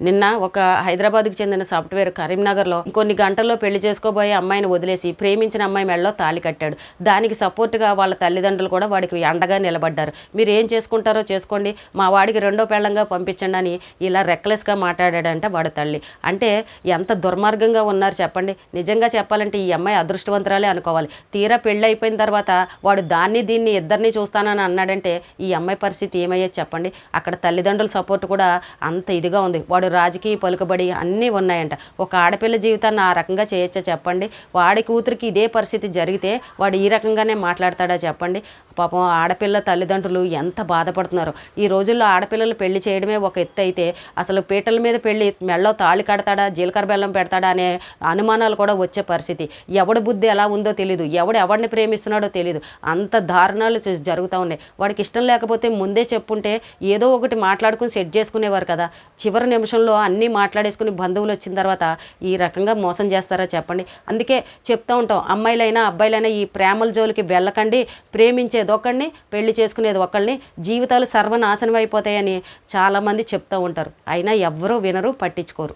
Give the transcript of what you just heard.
నిన్న ఒక హైదరాబాద్కి చెందిన సాఫ్ట్వేర్ కరీంనగర్లో కొన్ని గంటల్లో పెళ్ళి చేసుకోబోయే అమ్మాయిని వదిలేసి ప్రేమించిన అమ్మాయి మెడలో తాళి కట్టాడు. దానికి సపోర్ట్గా వాళ్ళ తల్లిదండ్రులు కూడా వాడికి అండగా నిలబడ్డారు. మీరు ఏం చేసుకుంటారో చేసుకోండి. మా వాడికి రెండో పెళ్ళంగా పంపించండి అని ఇలా రెక్లెస్గా మాట్లాడాడంట వాడి తల్లి. అంటే ఎంత దుర్మార్గంగా ఉన్నారు చెప్పండి. నిజంగా చెప్పాలంటే ఈ అమ్మాయి అదృష్టవంతురాలే అనుకోవాలి. తీరా పెళ్ళి అయిపోయిన తర్వాత వాడు దాన్ని దీన్ని ఇద్దరిని చూస్తానని అన్నాడంటే ఈ అమ్మాయి పరిస్థితి ఏమయ్యేది చెప్పండి. అక్కడ తల్లిదండ్రుల సపోర్ట్ కూడా అంత ఇదిగా ఉంది. వాడు రాజకీయ పలుకుబడి అన్నీ ఉన్నాయంట. ఒక ఆడపిల్ల జీవితాన్ని ఆ రకంగా చేయొచ్చా చెప్పండి? వాడి కూతురికి ఇదే పరిస్థితి జరిగితే వాడు ఈ రకంగానే మాట్లాడతాడా చెప్పండి? పాపం ఆడపిల్ల తల్లిదండ్రులు ఎంత బాధపడుతున్నారు. ఈ రోజుల్లో ఆడపిల్లలు పెళ్ళి చేయడమే ఒక ఎత్తు అయితే అసలు పీటల మీద పెళ్ళి మెళ్ళో తాళి కడతాడా జీలకర్ర బెల్లం పెడతాడా అనే అనుమానాలు కూడా వచ్చే పరిస్థితి. ఎవడి బుద్ధి ఎలా ఉందో తెలియదు ఎవడు ఎవరిని ప్రేమిస్తున్నాడో తెలియదు అంత దారుణాలు జరుగుతూ ఉన్నాయి. వాడికి ఇష్టం లేకపోతే ముందే చెప్పుంటే ఏదో ఒకటి మాట్లాడుకుని సెట్ చేసుకునేవారు కదా. చివరి నిమిషం సంతోషంలో అన్నీ మాట్లాడేసుకుని బంధువులు వచ్చిన తర్వాత ఈ రకంగా మోసం చేస్తారా చెప్పండి. అందుకే చెప్తూ ఉంటాం అమ్మాయిలైనా అబ్బాయిలైనా ఈ ప్రేమల జోలికి వెళ్ళకండి ప్రేమించేది ఒకరిని పెళ్ళి చేసుకునేది ఒకళ్ళని జీవితాలు సర్వనాశనం అయిపోతాయని చాలామంది చెప్తూ ఉంటారు. అయినా ఎవ్వరూ వినరు పట్టించుకోరు.